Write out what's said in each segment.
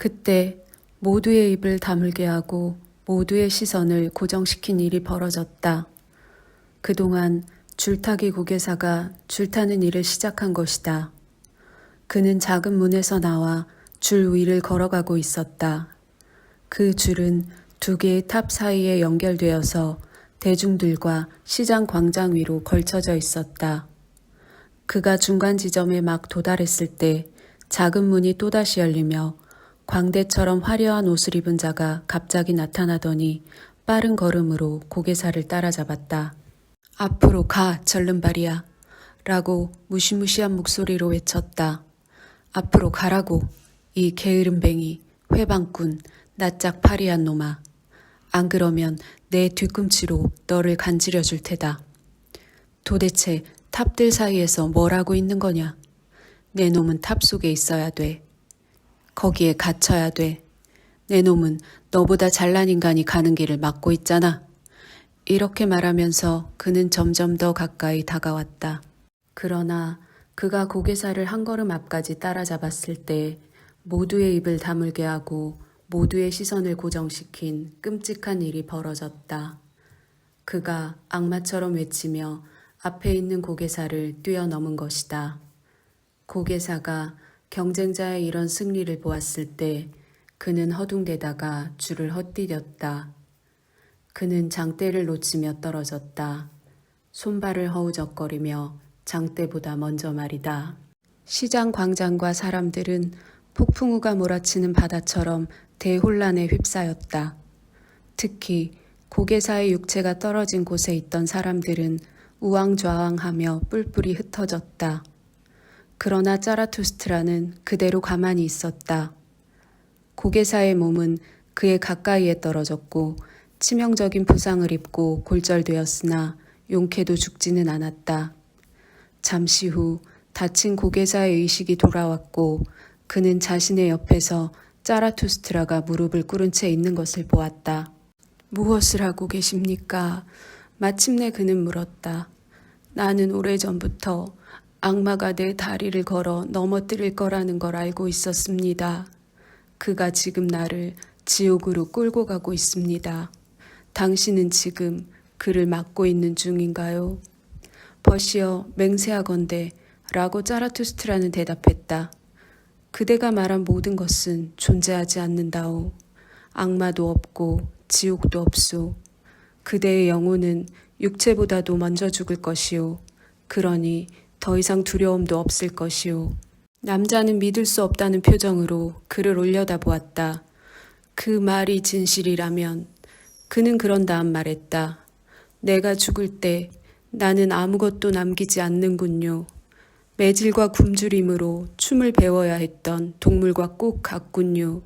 그때 모두의 입을 다물게 하고 모두의 시선을 고정시킨 일이 벌어졌다. 그동안 줄타기 고개사가 줄타는 일을 시작한 것이다. 그는 작은 문에서 나와 줄 위를 걸어가고 있었다. 그 줄은 두 개의 탑 사이에 연결되어서 대중들과 시장 광장 위로 걸쳐져 있었다. 그가 중간 지점에 막 도달했을 때 작은 문이 또다시 열리며 광대처럼 화려한 옷을 입은 자가 갑자기 나타나더니 빠른 걸음으로 고개사를 따라잡았다. 앞으로 가, 절름발이야. 라고 무시무시한 목소리로 외쳤다. 앞으로 가라고, 이 게으름뱅이, 회방꾼, 낯짝 파리한 놈아. 안 그러면 내 뒤꿈치로 너를 간지려 줄 테다. 도대체 탑들 사이에서 뭘 하고 있는 거냐? 내 놈은 탑 속에 있어야 돼. 거기에 갇혀야 돼. 내 놈은 너보다 잘난 인간이 가는 길을 막고 있잖아. 이렇게 말하면서 그는 점점 더 가까이 다가왔다. 그러나 그가 고개사를 한 걸음 앞까지 따라잡았을 때 모두의 입을 다물게 하고 모두의 시선을 고정시킨 끔찍한 일이 벌어졌다. 그가 악마처럼 외치며 앞에 있는 고개사를 뛰어넘은 것이다. 고개사가 경쟁자의 이런 승리를 보았을 때 그는 허둥대다가 줄을 헛디뎠다. 그는 장대를 놓치며 떨어졌다. 손발을 허우적거리며 장대보다 먼저 말이다. 시장 광장과 사람들은 폭풍우가 몰아치는 바다처럼 대혼란에 휩싸였다. 특히 고개사의 육체가 떨어진 곳에 있던 사람들은 우왕좌왕하며 뿔뿔이 흩어졌다. 그러나 짜라투스트라는 그대로 가만히 있었다. 고개사의 몸은 그의 가까이에 떨어졌고 치명적인 부상을 입고 골절되었으나 용케도 죽지는 않았다. 잠시 후 다친 고개사의 의식이 돌아왔고 그는 자신의 옆에서 짜라투스트라가 무릎을 꿇은 채 있는 것을 보았다. 무엇을 하고 계십니까? 마침내 그는 물었다. 나는 오래전부터 악마가 내 다리를 걸어 넘어뜨릴 거라는 걸 알고 있었습니다. 그가 지금 나를 지옥으로 끌고 가고 있습니다. 당신은 지금 그를 막고 있는 중인가요? 버시어 맹세하건대 라고 짜라투스트라는 대답했다. 그대가 말한 모든 것은 존재하지 않는다오. 악마도 없고 지옥도 없소. 그대의 영혼은 육체보다도 먼저 죽을 것이오. 그러니 더 이상 두려움도 없을 것이오. 남자는 믿을 수 없다는 표정으로 그를 올려다보았다. 그 말이 진실이라면 그는 그런 다음 말했다. 내가 죽을 때 나는 아무것도 남기지 않는군요. 매질과 굶주림으로 춤을 배워야 했던 동물과 꼭 같군요.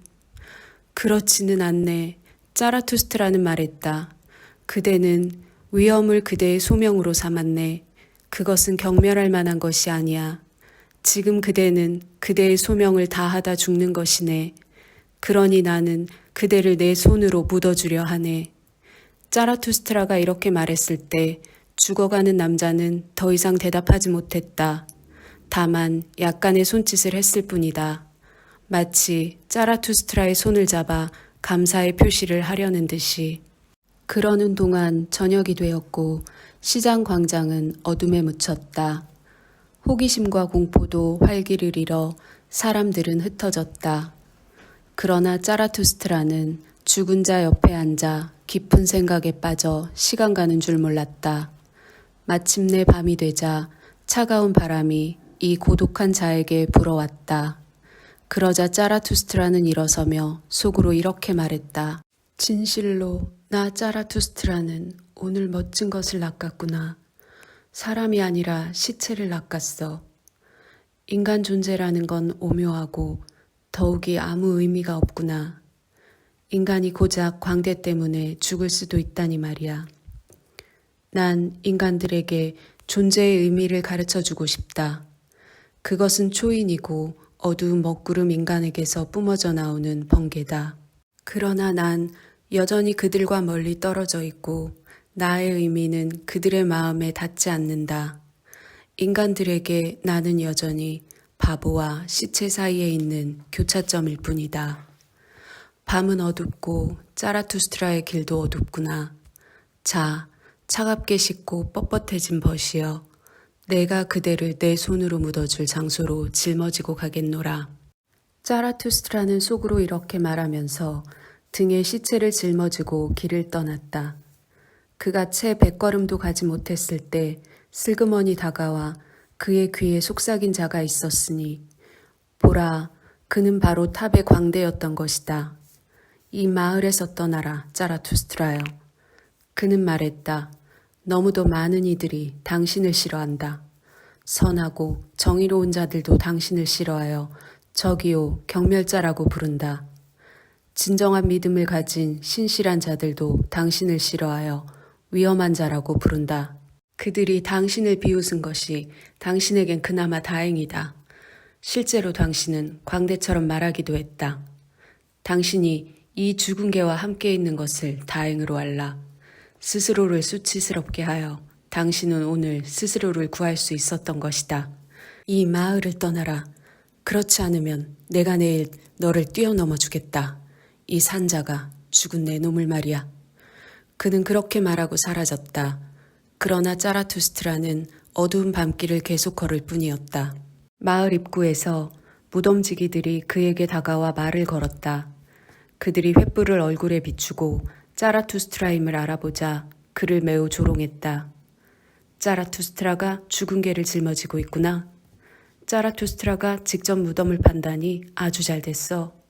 그렇지는 않네. 짜라투스트라는 말했다. 그대는 위험을 그대의 소명으로 삼았네. 그것은 경멸할 만한 것이 아니야. 지금 그대는 그대의 소명을 다하다 죽는 것이네. 그러니 나는 그대를 내 손으로 묻어주려 하네. 짜라투스트라가 이렇게 말했을 때 죽어가는 남자는 더 이상 대답하지 못했다. 다만 약간의 손짓을 했을 뿐이다. 마치 짜라투스트라의 손을 잡아 감사의 표시를 하려는 듯이. 그러는 동안 저녁이 되었고 시장 광장은 어둠에 묻혔다. 호기심과 공포도 활기를 잃어 사람들은 흩어졌다. 그러나 짜라투스트라는 죽은 자 옆에 앉아 깊은 생각에 빠져 시간 가는 줄 몰랐다. 마침내 밤이 되자 차가운 바람이 이 고독한 자에게 불어왔다. 그러자 짜라투스트라는 일어서며 속으로 이렇게 말했다. 진실로 나 짜라투스트라는 오늘 멋진 것을 낚았구나. 사람이 아니라 시체를 낚았어. 인간 존재라는 건 오묘하고 더욱이 아무 의미가 없구나. 인간이 고작 광대 때문에 죽을 수도 있다니 말이야. 난 인간들에게 존재의 의미를 가르쳐 주고 싶다. 그것은 초인이고 어두운 먹구름 인간에게서 뿜어져 나오는 번개다. 그러나 난 여전히 그들과 멀리 떨어져 있고 나의 의미는 그들의 마음에 닿지 않는다. 인간들에게 나는 여전히 바보와 시체 사이에 있는 교차점일 뿐이다. 밤은 어둡고 짜라투스트라의 길도 어둡구나. 자, 차갑게 식고 뻣뻣해진 벗이여. 내가 그대를 내 손으로 묻어줄 장소로 짊어지고 가겠노라. 짜라투스트라는 속으로 이렇게 말하면서 등에 시체를 짊어지고 길을 떠났다. 그가 채 백걸음도 가지 못했을 때 슬그머니 다가와 그의 귀에 속삭인 자가 있었으니 보라 그는 바로 탑의 광대였던 것이다. 이 마을에서 떠나라 짜라투스트라여. 그는 말했다. 너무도 많은 이들이 당신을 싫어한다. 선하고 정의로운 자들도 당신을 싫어하여 저기요 경멸자라고 부른다. 진정한 믿음을 가진 신실한 자들도 당신을 싫어하여 위험한 자라고 부른다. 그들이 당신을 비웃은 것이 당신에겐 그나마 다행이다. 실제로 당신은 광대처럼 말하기도 했다. 당신이 이 죽은 개와 함께 있는 것을 다행으로 알라. 스스로를 수치스럽게 하여 당신은 오늘 스스로를 구할 수 있었던 것이다. 이 마을을 떠나라. 그렇지 않으면 내가 내일 너를 뛰어넘어 주겠다. 이 산자가 죽은 내 놈을 말이야. 그는 그렇게 말하고 사라졌다. 그러나 짜라투스트라는 어두운 밤길을 계속 걸을 뿐이었다. 마을 입구에서 무덤지기들이 그에게 다가와 말을 걸었다. 그들이 횃불을 얼굴에 비추고 짜라투스트라임을 알아보자 그를 매우 조롱했다. 짜라투스트라가 죽은 개를 짊어지고 있구나. 짜라투스트라가 직접 무덤을 판다니 아주 잘 됐어.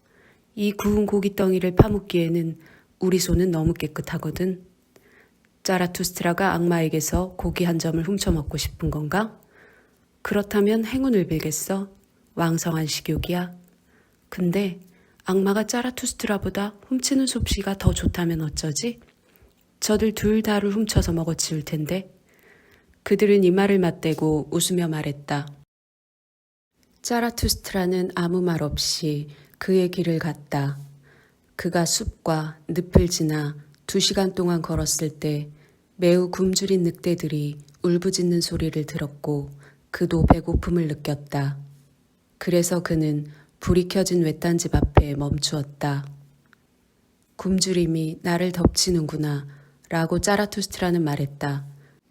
이 구운 고깃덩이를 파묻기에는 우리 손은 너무 깨끗하거든. 짜라투스트라가 악마에게서 고기 한 점을 훔쳐먹고 싶은 건가? 그렇다면 행운을 빌겠어. 왕성한 식욕이야. 근데 악마가 짜라투스트라보다 훔치는 솜씨가 더 좋다면 어쩌지? 저들 둘 다를 훔쳐서 먹어치울 텐데. 그들은 이 말을 맞대고 웃으며 말했다. 짜라투스트라는 아무 말 없이 그의 길을 갔다. 그가 숲과 늪을 지나 두 시간 동안 걸었을 때 매우 굶주린 늑대들이 울부짖는 소리를 들었고 그도 배고픔을 느꼈다. 그래서 그는 불이 켜진 외딴 집 앞에 멈추었다. 굶주림이 나를 덮치는구나 라고 짜라투스트라는 말했다.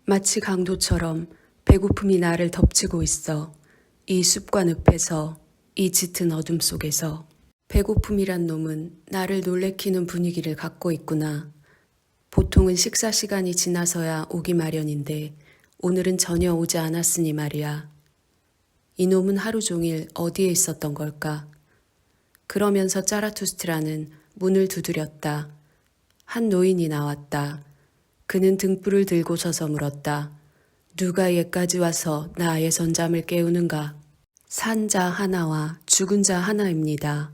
마치 강도처럼 배고픔이 나를 덮치고 있어. 이 숲과 늪에서 이 짙은 어둠 속에서 배고픔이란 놈은 나를 놀래키는 분위기를 갖고 있구나. 보통은 식사 시간이 지나서야 오기 마련인데 오늘은 전혀 오지 않았으니 말이야. 이놈은 하루 종일 어디에 있었던 걸까? 그러면서 짜라투스트라는 문을 두드렸다. 한 노인이 나왔다. 그는 등불을 들고 서서 물었다. 누가 얘까지 와서 나의 선잠을 깨우는가? 산 자 하나와 죽은 자 하나입니다.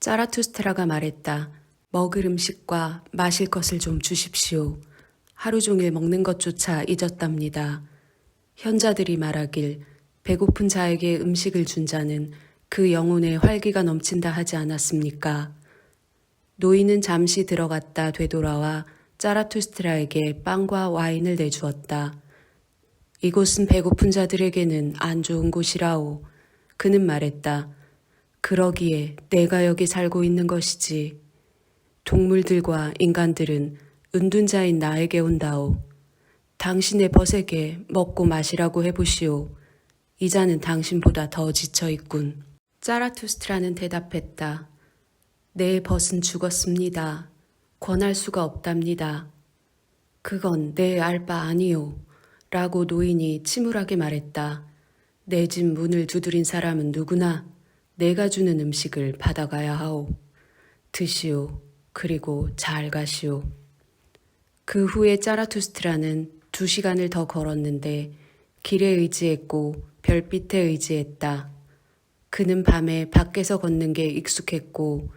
짜라투스트라가 말했다. 먹을 음식과 마실 것을 좀 주십시오. 하루 종일 먹는 것조차 잊었답니다. 현자들이 말하길 배고픈 자에게 음식을 준 자는 그 영혼에 활기가 넘친다 하지 않았습니까? 노인은 잠시 들어갔다 되돌아와 짜라투스트라에게 빵과 와인을 내주었다. 이곳은 배고픈 자들에게는 안 좋은 곳이라오. 그는 말했다. 그러기에 내가 여기 살고 있는 것이지. 동물들과 인간들은 은둔자인 나에게 온다오. 당신의 벗에게 먹고 마시라고 해보시오. 이 자는 당신보다 더 지쳐 있군. 짜라투스트라는 대답했다. 내 벗은 죽었습니다. 권할 수가 없답니다. 그건 내 알바 아니오. 라고 노인이 침울하게 말했다. 내 집 문을 두드린 사람은 누구나 내가 주는 음식을 받아가야 하오. 드시오. 그리고 잘 가시오. 그 후에 짜라투스트라는 두 시간을 더 걸었는데 길에 의지했고 별빛에 의지했다. 그는 밤에 밖에서 걷는 게 익숙했고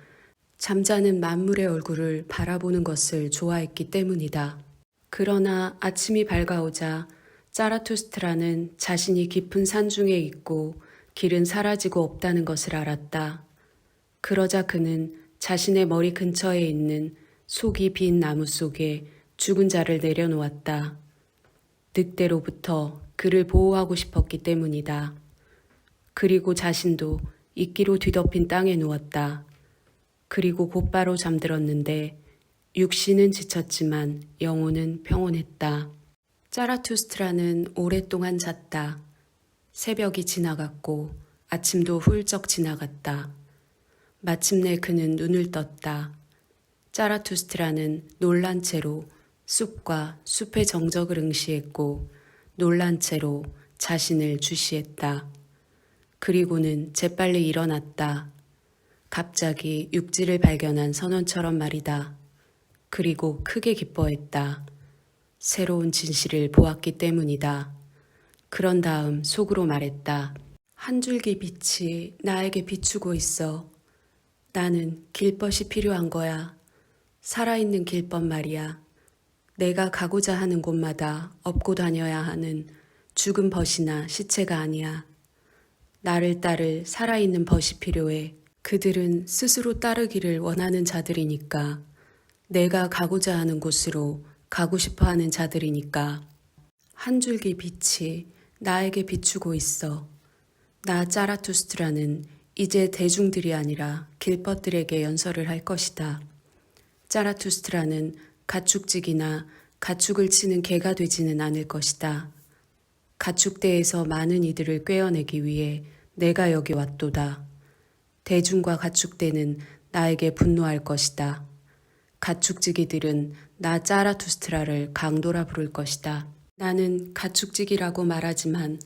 잠자는 만물의 얼굴을 바라보는 것을 좋아했기 때문이다. 그러나 아침이 밝아오자 짜라투스트라는 자신이 깊은 산중에 있고 길은 사라지고 없다는 것을 알았다. 그러자 그는 자신의 머리 근처에 있는 속이 빈 나무 속에 죽은 자를 내려놓았다. 늑대로부터 그를 보호하고 싶었기 때문이다. 그리고 자신도 이끼로 뒤덮인 땅에 누웠다. 그리고 곧바로 잠들었는데 육신은 지쳤지만 영혼은 평온했다. 짜라투스트라는 오랫동안 잤다. 새벽이 지나갔고 아침도 훌쩍 지나갔다. 마침내 그는 눈을 떴다. 짜라투스트라는 놀란 채로 숲과 숲의 정적을 응시했고 놀란 채로 자신을 주시했다. 그리고는 재빨리 일어났다. 갑자기 육지를 발견한 선원처럼 말이다. 그리고 크게 기뻐했다. 새로운 진실을 보았기 때문이다. 그런 다음 속으로 말했다. 한 줄기 빛이 나에게 비추고 있어. 나는 길벗이 필요한 거야. 살아있는 길벗 말이야. 내가 가고자 하는 곳마다 업고 다녀야 하는 죽은 벗이나 시체가 아니야. 나를 따를 살아있는 벗이 필요해. 그들은 스스로 따르기를 원하는 자들이니까. 내가 가고자 하는 곳으로 가고 싶어 하는 자들이니까. 한 줄기 빛이 나에게 비추고 있어. 나 짜라투스트라는 이제 대중들이 아니라 길벗들에게 연설을 할 것이다. 짜라투스트라는 가축직이나 가축을 치는 개가 되지는 않을 것이다. 가축대에서 많은 이들을 꿰어내기 위해 내가 여기 왔도다. 대중과 가축대는 나에게 분노할 것이다. 가축지기들은 나 짜라투스트라를 강도라 부를 것이다. 나는 가축지기라고 말하지만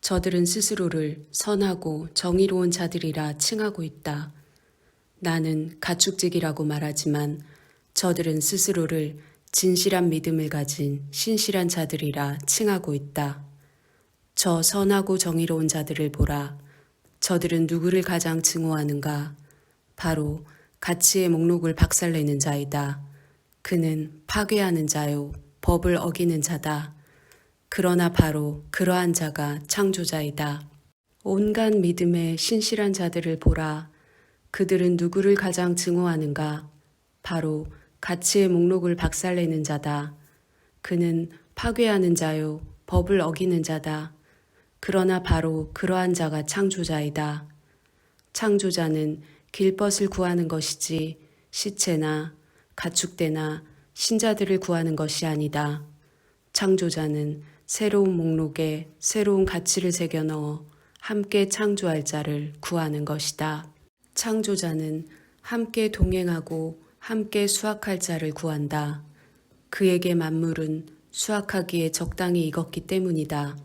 저들은 스스로를 선하고 정의로운 자들이라 칭하고 있다. 나는 가축직이라고 말하지만 저들은 스스로를 진실한 믿음을 가진 신실한 자들이라 칭하고 있다. 저 선하고 정의로운 자들을 보라. 저들은 누구를 가장 증오하는가? 바로 가치의 목록을 박살내는 자이다. 그는 파괴하는 자요, 법을 어기는 자다. 그러나 바로 그러한 자가 창조자이다. 온갖 믿음의 신실한 자들을 보라. 그들은 누구를 가장 증오하는가? 바로 가치의 목록을 박살내는 자다. 그는 파괴하는 자요, 법을 어기는 자다. 그러나 바로 그러한 자가 창조자이다. 창조자는 길벗을 구하는 것이지 시체나 가축대나 신자들을 구하는 것이 아니다. 창조자는 새로운 목록에 새로운 가치를 새겨 넣어 함께 창조할 자를 구하는 것이다. 창조자는 함께 동행하고 함께 수확할 자를 구한다. 그에게 만물은 수확하기에 적당히 익었기 때문이다.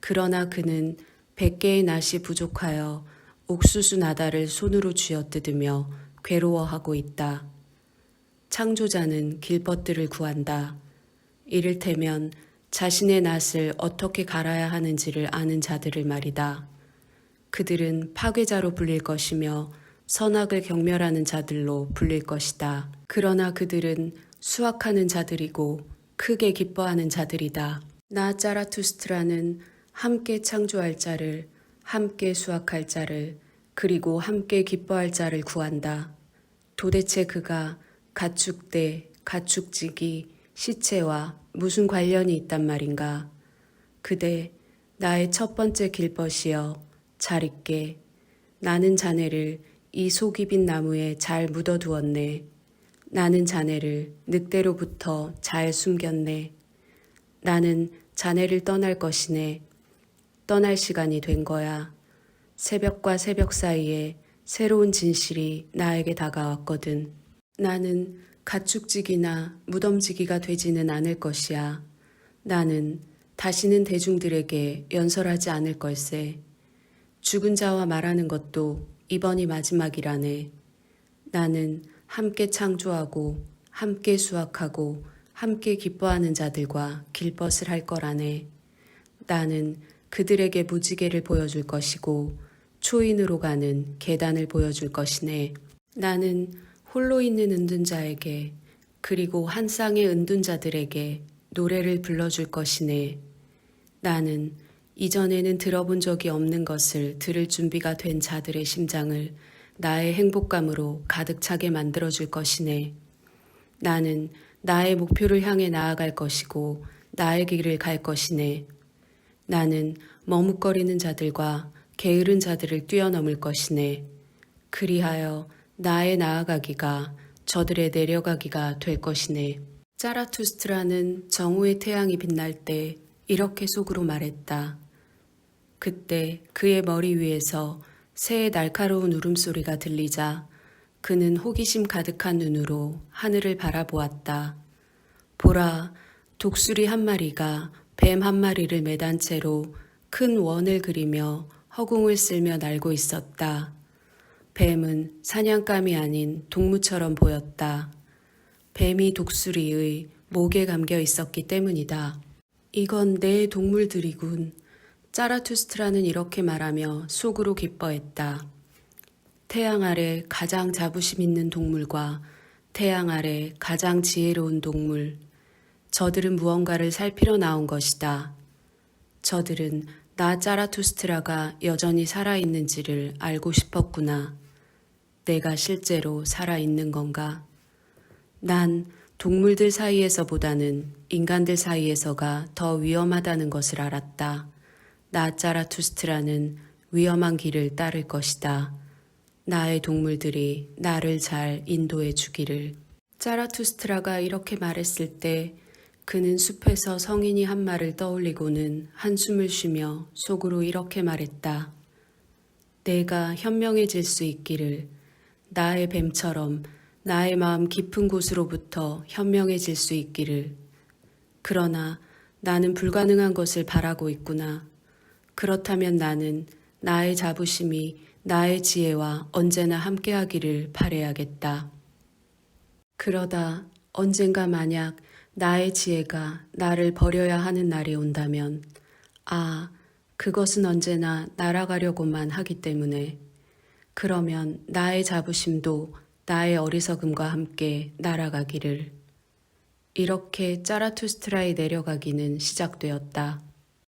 그러나 그는 백 개의 낫이 부족하여 옥수수 나다를 손으로 쥐어뜯으며 괴로워하고 있다. 창조자는 길벗들을 구한다. 이를테면 자신의 낫을 어떻게 갈아야 하는지를 아는 자들을 말이다. 그들은 파괴자로 불릴 것이며 선악을 경멸하는 자들로 불릴 것이다. 그러나 그들은 수확하는 자들이고 크게 기뻐하는 자들이다. 나 짜라투스트라는 함께 창조할 자를, 함께 수확할 자를, 그리고 함께 기뻐할 자를 구한다. 도대체 그가 가축대, 가축지기, 시체와 무슨 관련이 있단 말인가? 그대, 나의 첫 번째 길벗이여, 잘 있게. 나는 자네를 이 속이 빈 나무에 잘 묻어두었네. 나는 자네를 늑대로부터 잘 숨겼네. 나는 자네를 떠날 것이네. 떠날 시간이 된 거야. 새벽과 새벽 사이에 새로운 진실이 나에게 다가왔거든. 나는 가축지기나 무덤지기가 되지는 않을 것이야. 나는 다시는 대중들에게 연설하지 않을 걸세. 죽은 자와 말하는 것도 이번이 마지막이라네. 나는 함께 창조하고, 함께 수확하고, 함께 기뻐하는 자들과 길벗을 할 거라네. 나는 그들에게 무지개를 보여줄 것이고, 초인으로 가는 계단을 보여줄 것이네. 나는 홀로 있는 은둔자에게 그리고 한 쌍의 은둔자들에게 노래를 불러줄 것이네. 나는 이전에는 들어본 적이 없는 것을 들을 준비가 된 자들의 심장을 나의 행복감으로 가득 차게 만들어줄 것이네. 나는 나의 목표를 향해 나아갈 것이고 나의 길을 갈 것이네. 나는 머뭇거리는 자들과 게으른 자들을 뛰어넘을 것이네. 그리하여 나의 나아가기가 저들의 내려가기가 될 것이네. 짜라투스트라는 정오의 태양이 빛날 때 이렇게 속으로 말했다. 그때 그의 머리 위에서 새의 날카로운 울음소리가 들리자 그는 호기심 가득한 눈으로 하늘을 바라보았다. 보라, 독수리 한 마리가 뱀 한 마리를 매단 채로 큰 원을 그리며 허공을 쓸며 날고 있었다. 뱀은 사냥감이 아닌 동무처럼 보였다. 뱀이 독수리의 목에 감겨 있었기 때문이다. 이건 내 동물들이군. 짜라투스트라는 이렇게 말하며 속으로 기뻐했다. 태양 아래 가장 자부심 있는 동물과 태양 아래 가장 지혜로운 동물. 저들은 무언가를 살피러 나온 것이다. 저들은 나 짜라투스트라가 여전히 살아있는지를 알고 싶었구나. 내가 실제로 살아있는 건가? 난 동물들 사이에서보다는 인간들 사이에서가 더 위험하다는 것을 알았다. 나 짜라투스트라는 위험한 길을 따를 것이다. 나의 동물들이 나를 잘 인도해 주기를. 짜라투스트라가 이렇게 말했을 때 그는 숲에서 성인이 한 말을 떠올리고는 한숨을 쉬며 속으로 이렇게 말했다. 내가 현명해질 수 있기를 나의 뱀처럼 나의 마음 깊은 곳으로부터 현명해질 수 있기를. 그러나 나는 불가능한 것을 바라고 있구나. 그렇다면 나는 나의 자부심이 나의 지혜와 언제나 함께하기를 바래야겠다. 그러다 언젠가 만약 나의 지혜가 나를 버려야 하는 날이 온다면, 아, 그것은 언제나 날아가려고만 하기 때문에, 그러면 나의 자부심도 나의 어리석음과 함께 날아가기를. 이렇게 짜라투스트라에 내려가기는 시작되었다.